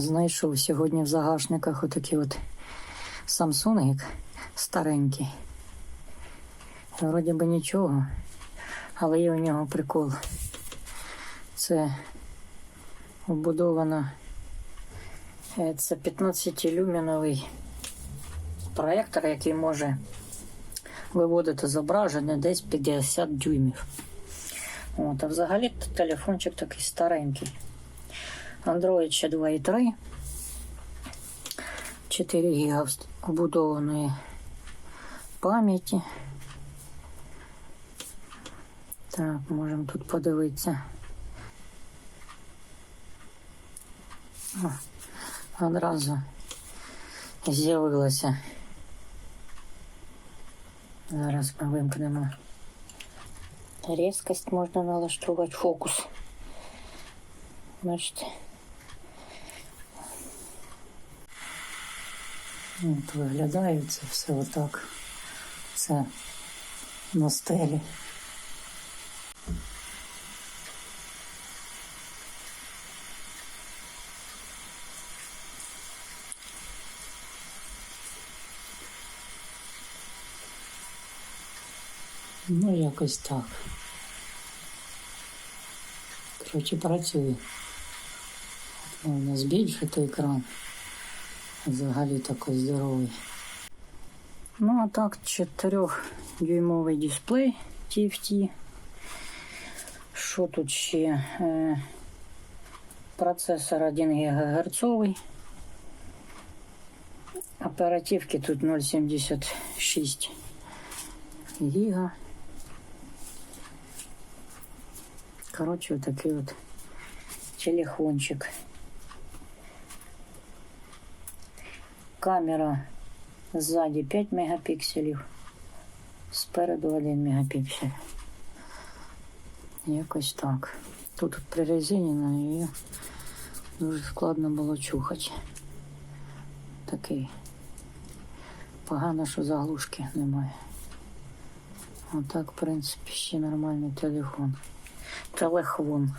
Знайшов сьогодні в загашниках отакий от Samsung старенький. Вроді би нічого, але є у нього прикол. Це вбудовано. е, Це 15-люміновий проєктор, який може виводити зображення десь 50 дюймів. От, а взагалі телефончик такий старенький. Android ще 2.3. 4 ГБ вст- вбудованої пам'яті. Так, можемо тут подивитися. О, одразу з'явилося. Зараз ми вимкнемо. Різкость можна налаштувати фокус. Бачите. От виглядає це все отак. Це на стелі. Ну, якось так. Коротше, працює. Можна збільшити екран. Взагалі такий здоровий. Ну, а так, 4-дюймовий дисплей TFT. Що тут ще? Е, процесор 1 ГГц. Оперативки тут 0,76 гіга. Коротше, отакий от телефончик. Камера сзади 5 мегапікселів, спереду 1 мегапіксель. Якось так. Тут прирезинено і дуже складно було чухати. Такий. Погано, що заглушки немає. Отак, в принципі, ще нормальний телефон. Телефон.